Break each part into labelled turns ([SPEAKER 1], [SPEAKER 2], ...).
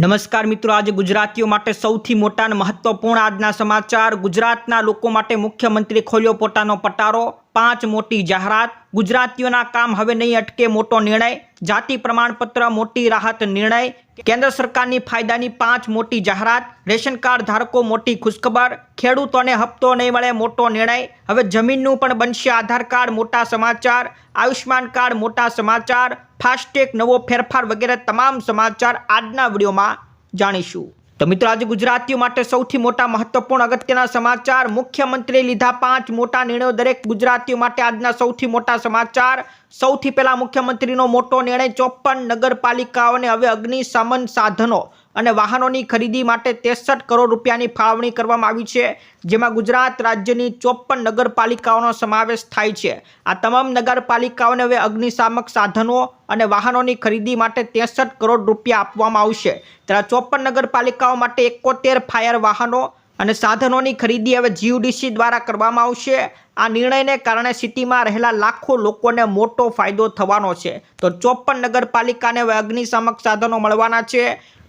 [SPEAKER 1] નમસ્કાર મિત્રો, આજે ગુજરાતીઓ માટે સૌથી મોટા અને મહત્વપૂર્ણ આજના સમાચાર. ગુજરાતના લોકો માટે મુખ્યમંત્રી ખોલ્યો પોતાનો પટારો. પાંચ મોટી જાહેરાત. ગુજરાતીઓના કામ હવે નહીં અટકે મોટો નિર્ણય. જાતિ પ્રમાણપત્ર મોટી રાહત નિર્ણય. કેન્દ્ર સરકારની ફાયદાની પાંચ મોટી જાહેરાત. રેશન કાર્ડ ધારકો મોટી ખુશખબર. ખેડૂતોને હપ્તો નહીં મળે મોટો નિર્ણય. હવે જમીનનું પણ બનશે આધાર કાર્ડ. મોટા સમાચાર. આયુષ્માન કાર્ડ. મોટા સમાચાર. ફાસ્ટેગ નવો ફેરફાર વગેરે તમામ સમાચાર આજના વિડીયોમાં જાણીશું. તો મિત્રો, આજે ગુજરાતીઓ માટે સૌથી મોટા મહત્વપૂર્ણ અગત્યના સમાચાર મુખ્યમંત્રીએ લીધા પાંચ મોટા નિર્ણયો. દરેક ગુજરાતીઓ માટે આજના સૌથી મોટા સમાચાર. સૌથી પહેલા મુખ્યમંત્રીનો મોટો નિર્ણય ચોપન નગરપાલિકાઓને. હવે અગ્નિશમન સાધનો. અને વાહનોની ખરીદી માટે ત્રેસઠ કરોડ રૂપિયાની ફાળવણી કરવામાં આવી છે, જેમાં ગુજરાત રાજ્યની ચોપન નગરપાલિકાઓનો સમાવેશ થાય છે. આ તમામ નગરપાલિકાઓને હવે અગ્નિશામક સાધનો અને વાહનોની ખરીદી માટે ત્રેસઠ કરોડ રૂપિયા આપવામાં આવશે. ત્યારે ચોપન નગરપાલિકાઓ માટે એકોતેર ફાયર વાહનો અને સાધનોની ખરીદી હવે જીયુડીસી દ્વારા કરવામાં આવશે. આ નિર્ણયને કારણે સિટીમાં રહેલા લાખો લોકોને મોટો ફાયદો થવાનો છે. તો ચોપન નગરપાલિકાને હવે અગ્નિશામક સાધનો મળવાના છે.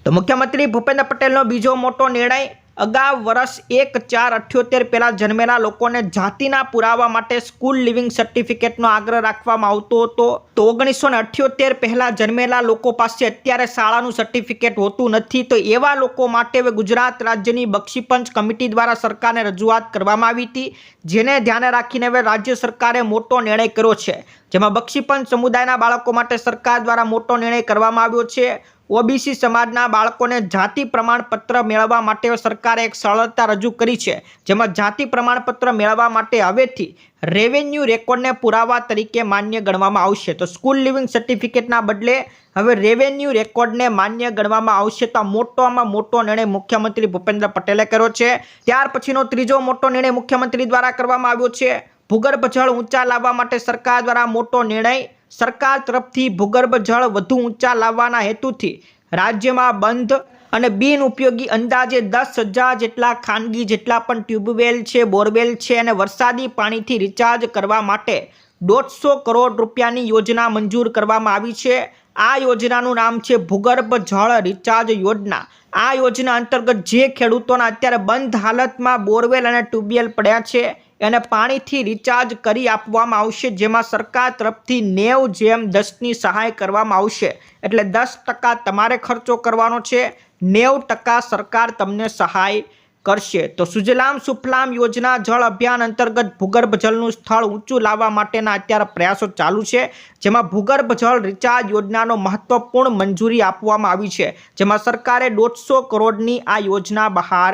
[SPEAKER 1] તો મુખ્યમંત્રી ભૂપેન્દ્ર પટેલનો બીજો મોટો નિર્ણય, અગાઉ વર્ષ એક ચાર અઠ્યોતેર પહેલાં જન્મેલા લોકોને જાતિના પુરાવા માટે સ્કૂલ લિવિંગ સર્ટિફિકેટનો આગ્રહ રાખવામાં આવતો હતો. તો ઓગણીસો ને અઠ્યોતેર પહેલાં જન્મેલા લોકો પાસે અત્યારે શાળાનું સર્ટિફિકેટ હોતું નથી. તો એવા લોકો માટે હવે ગુજરાત રાજ્યની બક્ષીપંચ કમિટી દ્વારા સરકારને રજૂઆત કરવામાં આવી હતી, જેને ધ્યાને રાખીને હવે રાજ્ય સરકારે મોટો નિર્ણય કર્યો છે. જેમાં બક્ષીપંચ સમુદાયના બાળકો માટે સરકાર દ્વારા મોટો નિર્ણય કરવામાં આવ્યો છે. ઓબીસી સમાજના બાળકોને જાતિ પ્રમાણપત્ર મેળવવા માટે સરકારે એક સરળતા રજૂ કરી છે. જેમાં જાતિ પ્રમાણપત્ર મેળવવા માટે હવેથી રેવન્યુ રેકોર્ડને પુરાવા તરીકે માન્ય ગણવામાં આવશે. તો સ્કૂલ લિવિંગ સર્ટિફિકેટના બદલે હવે રેવન્યુ રેકોર્ડને માન્ય ગણવામાં આવશે. તો આ મોટોમાં મોટો નિર્ણય મુખ્યમંત્રી ભૂપેન્દ્ર પટેલે કર્યો છે. ત્યાર પછીનો ત્રીજો મોટો નિર્ણય મુખ્યમંત્રી દ્વારા કરવામાં આવ્યો છે. ભૂગર્ભ જળ ઊંચા લાવવા માટે સરકાર દ્વારા મોટો નિર્ણય સરકાર તરફથી ભૂગર્ભ જળ વધુ ઊંચા લાવવાના હેતુથી રાજ્યમાં બંધ અને બિન ઉપયોગી અંદાજે દસ હજાર જેટલા ખાનગી જેટલા પણ ટ્યુબવેલ છે, બોરવેલ છે અને વરસાદી પાણીથી રિચાર્જ કરવા માટે દોઢસો કરોડ રૂપિયાની યોજના મંજૂર કરવામાં આવી છે. આ યોજનાનું નામ છે ભૂગર્ભ જળ રિચાર્જ યોજના. આ યોજના અંતર્ગત જે ખેડૂતોના અત્યારે બંધ હાલતમાં બોરવેલ અને ટ્યુબવેલ પડ્યા છે એને પાણીથી રિચાર્જ કરી આપવામાં આવશે, જેમાં સરકાર તરફથી નેવ જેમ દસની સહાય કરવામાં આવશે. એટલે દસ ટકા તમારે ખર્ચો કરવાનો છે, નેવ ટકા સરકાર તમને સહાય કરશે. તો સુજલામ સુફલામ યોજના જળ અભિયાન અંતર્ગત ભૂગર્ભ જળનું સ્થળ ઊંચું લાવવા માટેના અત્યારે પ્રયાસો ચાલુ છે, જેમાં ભૂગર્ભ જળ રિચાર્જ યોજનાનો મહત્વપૂર્ણ મંજૂરી આપવામાં આવી છે, જેમાં સરકારે દોઢસો કરોડની આ યોજના બહાર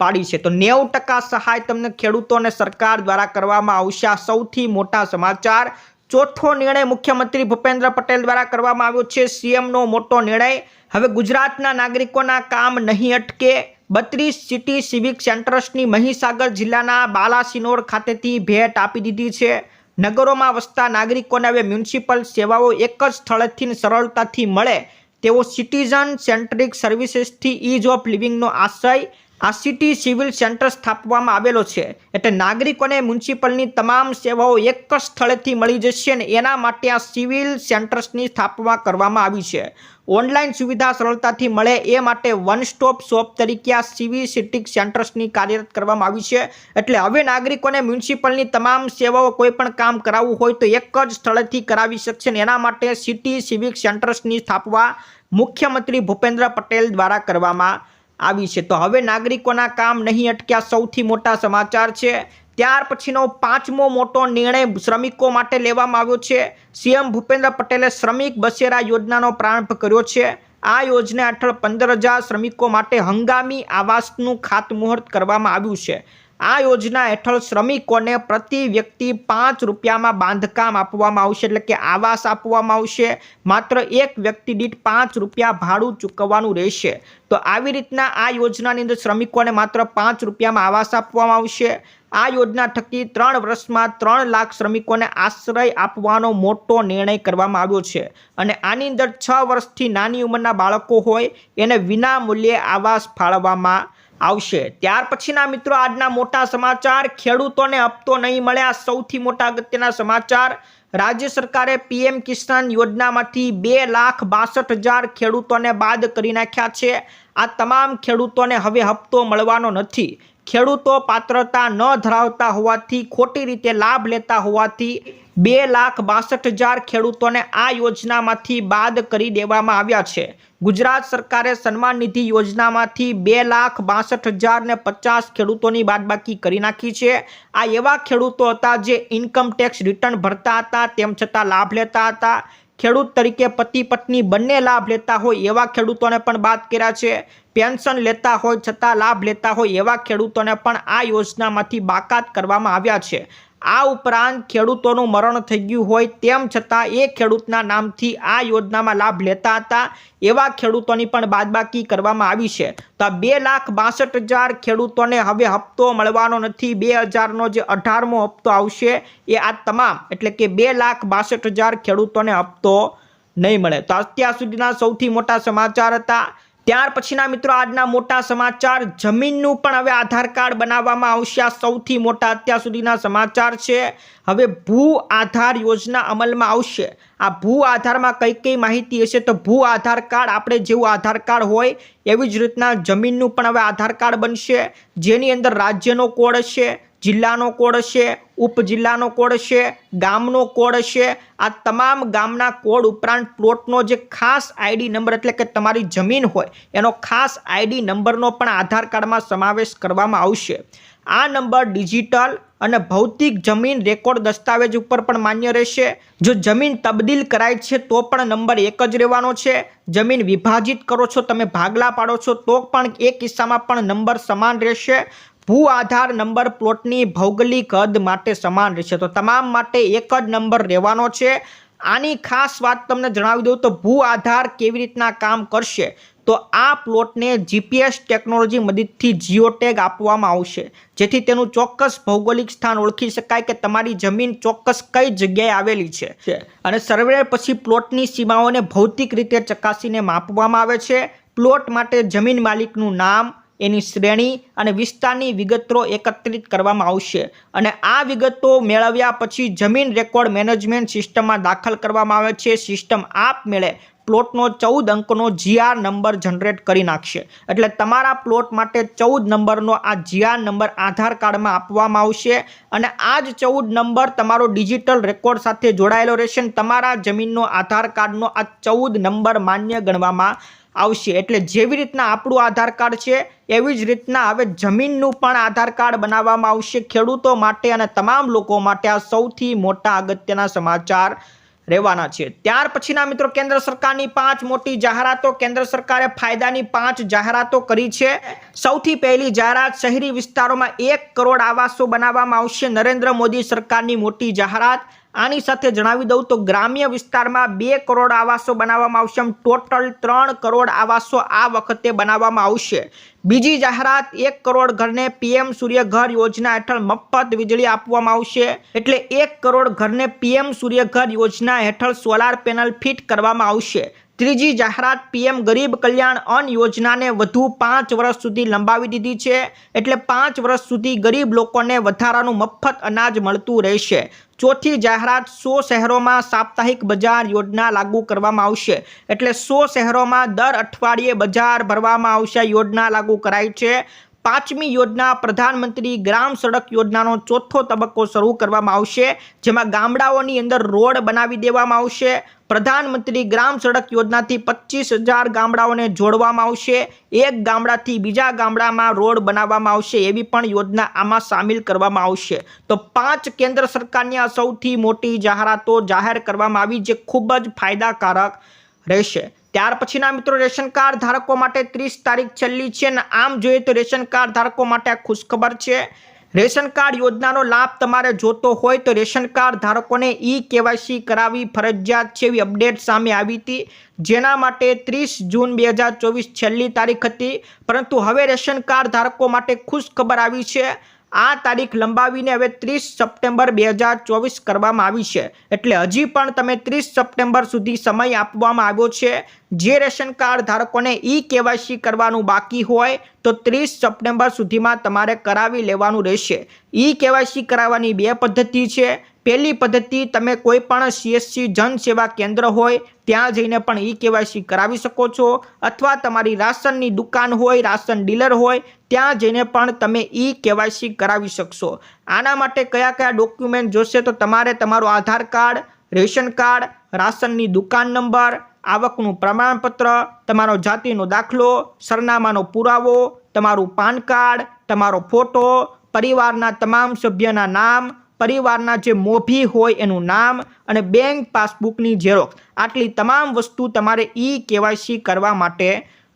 [SPEAKER 1] પાડી છે. તો નેવું ટકા સહાય તમને ખેડૂતોને સરકાર દ્વારા કરવામાં આવશે. સૌથી મોટા સમાચાર. ચોથો નિર્ણય મુખ્યમંત્રી ભૂપેન્દ્ર પટેલ દ્વારા કરવામાં આવ્યો છે. સીએમનો મોટો નિર્ણય. હવે ગુજરાતના નાગરિકોના કામ નહીં અટકે. બત્રીસ સિટી સિવિક સેન્ટર્સની મહીસાગર જિલ્લાના બાલાસિનોર ખાતેથી ભેટ આપી દીધી છે. નગરોમાં વસતા નાગરિકોને હવે મ્યુનિસિપલ સેવાઓ એક જ સ્થળેથી સરળતાથી મળે. તેવો સિટીઝન સેન્ટ્રિક સર્વિસીસથી ઇઝ ઓફ લિવિંગનો આશય આ સિટી સિવિલ સેન્ટર સ્થાપવામાં આવેલો છે. એટલે નાગરિકોને મ્યુનિસિપલની તમામ સેવાઓ એક જ સ્થળેથી મળી જશે ને એના માટે આ સિવિલ સેન્ટર્સની સ્થાપના કરવામાં આવી છે. ઓનલાઈન સુવિધા સરળતાથી મળે એ માટે વન સ્ટોપ શોપ તરીકે આ સિવિલ સિટી સેન્ટર્સની કાર્યરત કરવામાં આવી છે. એટલે હવે નાગરિકોને મ્યુનિસિપલની તમામ સેવાઓ કોઈપણ કામ કરાવવું હોય તો એક જ સ્થળેથી કરાવી શકશે અને એના માટે સિટી સિવિક સેન્ટર્સની સ્થાપવા મુખ્યમંત્રી ભૂપેન્દ્ર પટેલ દ્વારા કરવામાં આવી છે. તો હવે નાગરિકોના કામ નહીં અટક્યા સૌથી મોટા સમાચાર છે. ત્યાર પછીનો પાંચમો મોટો નિર્ણય શ્રમિકો માટે લેવામાં આવ્યો છે. સીએમ ભૂપેન્દ્ર પટેલે શ્રમિક બસેરા યોજનાનો પ્રારંભ કર્યો છે. આ યોજના હેઠળ પંદર હજાર શ્રમિકો માટે હંગામી આવાસનું ખાતમુહૂર્ત કરવામાં આવ્યું છે. આ યોજના હેઠળ શ્રમિકોને પ્રતિ વ્યક્તિ પાંચ રૂપિયામાં બાંધકામ આપવામાં આવશે, એટલે કે આવાસ આપવામાં આવશે. માત્ર એક વ્યક્તિ દીઠ પાંચ રૂપિયા ભાડું ચૂકવવાનું રહેશે. તો આવી રીતના આ યોજનાની અંદર શ્રમિકોને માત્ર પાંચ રૂપિયામાં આવાસ આપવામાં આવશે. આ યોજના થકી ત્રણ વર્ષમાં ત્રણ લાખ શ્રમિકોને આશ્રય આપવાનો મોટો નિર્ણય કરવામાં આવ્યો છે. અને આની અંદર છ વર્ષથી નાની ઉંમરના બાળકો હોય, એને વિના મૂલ્યે આવાસ ફાળવવામાં આવશે. ત્યાર પછીના મિત્રો, આજના મોટા સમાચાર, ખેડૂતોને હપ્તો નહીં મળે આ સૌથી મોટા અગત્યના સમાચાર, રાજ્ય સરકારે પીએમ કિસાન યોજનામાંથી બે લાખ બાસઠ હજાર ખેડૂતોને બાદ કરી નાખ્યા છે. આ તમામ ખેડૂતોને હવે હપ્તો મળવાનો નથી. ખેડૂતો પાત્રતા ન ધરાવતા હોવાથી, ખોટી રીતે લાભ લેતા હોવાથી બે લાખ બાસઠ હજાર ખેડૂતોને આ યોજનામાંથી બાદ કરી દેવામાં આવ્યા છે. ગુજરાત સરકારે સન્માન નિધિ યોજનામાંથી બે લાખ બાસઠ હજાર ને પચાસ ખેડૂતોની બાદબાકી કરી નાખી છે. આ એવા ખેડૂતો હતા જે ઇન્કમ ટેક્સ રિટર્ન ભરતા હતા, તેમ છતાં લાભ લેતા હતા. ખેડૂત તરીકે પતિ, પત્ની બંને લાભ લેતા હોય એવા ખેડૂતોને પણ બાદ કર્યા છે. પેન્શન લેતા હોય છતાં લાભ લેતા હોય એવા ખેડૂતોને પણ આ યોજનામાંથી બાકાત કરવામાં આવ્યા છે. આ ઉપરાંત ખેડૂતોનું મરણ થઈ ગયું હોય તેમ છતાં એ ખેડૂતના નામથી આ યોજનામાં લાભ લેતા હતા એવા ખેડૂતોની પણ બાદબાકી કરવામાં આવી છે. તો બે લાખ બાસઠ હજાર ખેડૂતોને હવે હપ્તો મળવાનો નથી. બે હજારનો જે અઢારમો હપ્તો આવશે એ આ તમામ, એટલે કે બે લાખ બાસઠ હજાર ખેડૂતોને હપ્તો નહીં મળે. તો અત્યાર સુધીના સૌથી મોટા સમાચાર હતા ત્યાર પછીના મિત્રો આજના મોટા સમાચાર, જમીનનું પણ હવે આધાર કાર્ડ બનાવવામાં આવશે. આ સૌથી મોટા અત્યાર સુધીના સમાચાર છે. હવે ભૂ આધાર યોજના અમલમાં આવશે. આ ભૂ આધારમાં કઈ કઈ માહિતી હશે? તો ભૂ આધાર કાર્ડ આપણે જેવું આધાર કાર્ડ હોય, એવી જ રીતના જમીનનું પણ હવે આધાર કાર્ડ બનશે. જેની અંદર રાજ્યનો કોડ હશે જિલ્લાનો કોડ હશે ઉપજિલ્લાનો કોડ હશે ગામનો કોડ હશે આ તમામ ગામના કોડ ઉપરાંત પ્લોટનો જે ખાસ આઈડી નંબર એટલે કે તમારી જમીન હોય, એનો ખાસ આઈડી નંબરનો પણ આધાર કાર્ડમાં સમાવેશ કરવામાં આવશે. આ નંબર ડિજિટલ અને ભૌતિક જમીન રેકોર્ડ દસ્તાવેજ ઉપર પણ માન્ય રહેશે. જો જમીન તબદીલ કરાય છે, તો પણ નંબર એક જ રહેવાનો છે. જમીન વિભાજિત કરો છો, તમે ભાગલા પાડો છો, તો પણ એ કિસ્સામાં પણ નંબર સમાન રહેશે. ભૂ આધાર નંબર પ્લોટની ભૌગોલિક હદ માટે સમાન રહેશે. તો તમામ માટે એક જ નંબર રહેવાનો છે. આની ખાસ વાત તમને જણાવી દઉં તો ભૂ આધાર કેવી રીતના કામ કરશે? તો આ પ્લોટને જીપીએસ ટેકનોલોજી મદદથી જીઓટેગ આપવામાં આવશે. જેથી તેનું ચોક્કસ ભૌગોલિક સ્થાન ઓળખી શકાય કે તમારી જમીન ચોક્કસ કઈ જગ્યાએ આવેલી છે. અને સર્વે પછી પ્લોટની સીમાઓને ભૌતિક રીતે ચકાસીને માપવામાં આવે છે. પ્લોટ માટે જમીન માલિકનું નામ એની શ્રેણી અને વિસ્તારની વિગતો એકત્રિત કરવામાં આવશે. અને આ વિગતો મેળવ્યા પછી જમીન રેકોર્ડ મેનેજમેન્ટ સિસ્ટમમાં દાખલ કરવામાં આવે છે. સિસ્ટમ આપમેળે પ્લોટનો ચૌદ અંકનો જીઆર નંબર જનરેટ કરી નાખશે. એટલે તમારા પ્લોટ માટે ચૌદ નંબરનો આ જીઆર નંબર આધાર કાર્ડમાં આપવામાં આવશે. અને આ જ ચૌદ નંબર તમારો ડિજિટલ રેકોર્ડ સાથે જોડાયેલો રહેશે તમારા જમીનનો આધાર કાર્ડનો આ ચૌદ નંબર માન્ય ગણવામાં આવશે. એટલે જેવી રીતના આપણું આધાર કાર્ડ છે, એવી જ રીતના હવે જમીનનું પણ આધાર કાર્ડ બનાવવામાં આવશે ખેડૂતો માટે અને તમામ લોકો માટે આ સૌથી મોટા અગત્યના સમાચાર રહેવાના છે. ત્યાર પછીના મિત્રો, કેન્દ્ર સરકારની પાંચ મોટી જાહેરાતો. કેન્દ્ર સરકારે ફાયદાની પાંચ જાહેરાતો કરી છે. સૌથી પહેલી જાહેરાત, શહેરી વિસ્તારોમાં એક કરોડ આવાસો બનાવવામાં આવશે. નરેન્દ્ર મોદી સરકારની મોટી જાહેરાત આની સાથે જણાવી દઉં તો ગ્રામ્ય વિસ્તારમાં બે કરોડ આવાસો બનાવવામાં આવશે એમ ટોટલ ત્રણ કરોડ આવાસો આ વખતે બનાવવામાં આવશે. બીજી જાહેરાત, એક કરોડ ઘરને પીએમ સૂર્યઘર યોજના હેઠળ મફત વીજળી આપવામાં આવશે. એટલે એક કરોડ ઘરને પીએમ સૂર્યઘર યોજના હેઠળ સોલાર પેનલ ફિટ કરવામાં આવશે. ત્રીજી જાહેરાત પીએમ ગરીબ કલ્યાણ અન્ન યોજનાને વધુ પાંચ વર્ષ સુધી લંબાવી દીધી છે. એટલે પાંચ વર્ષ સુધી ગરીબ લોકોને વધારાનું મફત અનાજ મળતું રહેશે. ચોથી જાહેરાત, સો શહેરોમાં સાપ્તાહિક બજાર યોજના લાગુ કરવામાં આવશે. એટલે સો શહેરોમાં દર અઠવાડિયે બજાર ભરવામાં આવશે, યોજના લાગુ કરાઈ છે. પાંચમી યોજના પ્રધાનમંત્રી ગ્રામ સડક યોજનાનો ચોથો તબક્કો શરૂ કરવામાં આવશે, જેમાં ગામડાઓની અંદર રોડ બનાવી દેવામાં આવશે. પ્રધાનમંત્રી ગ્રામ સડક યોજનાથી પચીસ હજાર ગામડાઓને જોડવામાં આવશે. એક ગામડાથી બીજા ગામડામાં રોડ બનાવવામાં આવશે એવી પણ યોજના આમાં સામેલ કરવામાં આવશે. તો પાંચ કેન્દ્ર સરકારની આ સૌથી મોટી જાહેરાતો જાહેર કરવામાં આવી, જે ખૂબ જ ફાયદાકારક રહેશે. ત્યાર પછીના મિત્રો રેશન કાર્ડ ધારકો માટે ત્રીસ તારીખ છેલ્લી છે અને આમ જોઈએ તો રેશન કાર્ડ ધારકો માટે આ ખુશખબર છે. રેશન કાર્ડ યોજનાનો લાભ તમારે જોતો હોય તો રેશન કાર્ડ ધારકોને ઈ કેવાયસી કરાવી ફરજિયાત છે એવી અપડેટ સામે આવી હતી. જેના માટે ત્રીસ જૂન બે છેલ્લી તારીખ હતી. પરંતુ હવે રેશન કાર્ડ ધારકો માટે ખુશ ખબર આવી છે. આ તારીખ લંબાવીને હવે ત્રીસ સપ્ટેમ્બર બે હજાર ચોવીસ કરવામાં આવી છે. એટલે હજી પણ તમે ત્રીસ સપ્ટેમ્બર સુધી સમય આપવામાં આવ્યો છે. જે રેશન કાર્ડ ધારકોને ઈ કેવાયસી કરવાનું બાકી હોય, તો ત્રીસ સપ્ટેમ્બર સુધીમાં તમારે કરાવી લેવાનું રહેશે. ઈ કેવાયસી કરાવવાની બે પદ્ધતિ છે. પહેલી પદ્ધતિ, તમે કોઈ પણ સીએસસી જન સેવા કેન્દ્ર હોય ત્યાં જઈને પણ ઈ કેવાયસી કરાવી શકો છો. અથવા તમારી રાશનની દુકાન હોય, રાશન ડીલર હોય, ત્યાં જઈને પણ તમે ઈ કેવાયસી કરાવી શકશો. આના માટે કયા કયા ડોક્યુમેન્ટ જોશે તો તમારે તમારું આધાર કાર્ડ, રેશન કાર્ડ, રાશનની દુકાન નંબર, આવકનું પ્રમાણપત્ર, તમારો જાતિનો દાખલો, સરનામાનો પુરાવો, તમારું પાન કાર્ડ, તમારો ફોટો, પરિવારના તમામ સભ્યના નામ પરિવારના જે મોભી હોય એનું નામ અને બેંક પાસબુકની ઝેરોક્સ આટલી તમામ વસ્તુ તમારે ઈ કેવાયસી કરવા માટે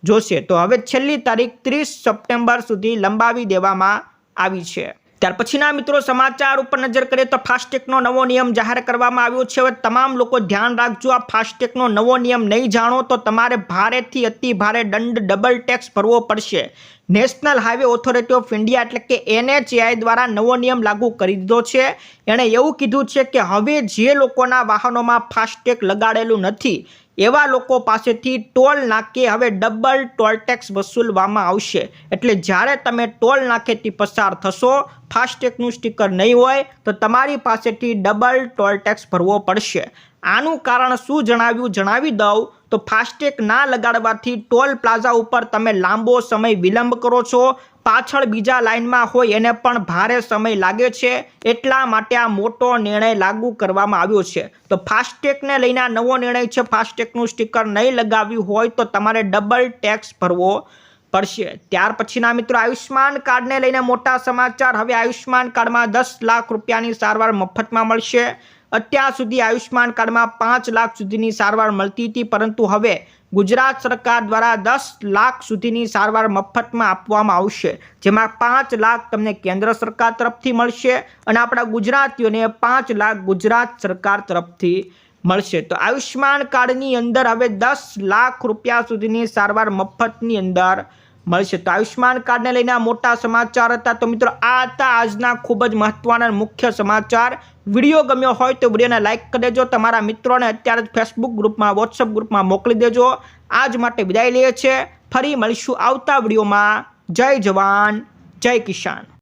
[SPEAKER 1] જોશે. તો હવે છેલ્લી તારીખ ત્રીસ સપ્ટેમ્બર સુધી લંબાવી દેવામાં આવી છે. ત્યાર પછીના મિત્રો સમાચાર ઉપર નજર કરીએ તો ફાસ્ટેગનો નવો નિયમ જાહેર કરવામાં આવ્યો છે. હવે તમામ લોકો ધ્યાન રાખજો, આ ફાસ્ટેગનો નવો નિયમ નહીં જાણો તો તમારે ભારેથી અતિ ભારે દંડ ડબલ ટેક્સ ભરવો પડશે. National highway authority of India એટલે કે એનએચએઆઈ દ્વારા નવો નિયમ લાગુ કરી દીધો છે. એણે એવું કીધું છે કે હવે જે લોકોના વાહનોમાં ફાસ્ટેગ લગાડેલું નથી એવા લોકો પાસેથી ટોલ નાકે હવે ડબલ ટોલ ટેક્સ વસૂલવામાં આવશે. એટલે જ્યારે તમે ટોલ નાકેથી પસાર થશો ફાસ્ટેગનું સ્ટીકર નહીં હોય, તો તમારી પાસેથી ડબલ ટોલ ટેક્સ ભરવો પડશે. આનું કારણ શું જણાવ્યું? જણાવી દઉં. તો ફાસ્ટેગ ના લગાડવાથી ટોલ પ્લાઝા ઉપર તમે લાંબો સમય વિલંબ કરો છો. પાછળ બીજા લાઇનમાં હોય એને પણ ભારે સમય લાગે છે. એટલા માટે આ મોટો નિર્ણય લાગુ કરવામાં આવ્યો છે. તો ફાસ્ટેગને લઈને નવો નિર્ણય છે. ફાસ્ટેગનું સ્ટીકર નહીં લગાવ્યું હોય તો તમારે ડબલ ટેક્સ ભરવો પડશે. ત્યાર પછીના મિત્રો, આયુષ્માન કાર્ડને લઈને મોટા સમાચાર. હવે આયુષ્માન કાર્ડમાં દસ લાખ રૂપિયાની સારવાર મફતમાં મળશે. અત્યાર સુધી આયુષ્માન કાર્ડમાં પાંચ લાખ સુધીની સારવાર મળતી હતી, પરંતુ હવે ગુજરાત સરકાર દ્વારા દસ લાખ સુધીની સારવાર મફતમાં આપવામાં આવશે, જેમાં પાંચ લાખ તમને કેન્દ્ર સરકાર તરફથી મળશે અને આપણા ગુજરાતીઓને પાંચ લાખ ગુજરાત સરકાર તરફથી મળશે. તો આયુષ્માન કાર્ડની અંદર હવે દસ લાખ રૂપિયા સુધીની સારવાર મફતની અંદર મળશે તો આયુષ્યમાન કાર્ડને લઈને મોટા સમાચાર હતા. તો મિત્રો, આ હતા આજના ખૂબ જ મહત્વના મુખ્ય સમાચાર. વીડિયો ગમ્યો હોય તો વિડીયોને લાઇક કરી દેજો. તમારા મિત્રોને અત્યારે જ ફેસબુક ગ્રુપમાં વોટ્સઅપ ગ્રુપમાં મોકલી દેજો. આજ માટે વિદાય લઈએ છીએ. ફરી મળીશું આવતા વિડીયોમાં. જય જવાન, જય કિસાન.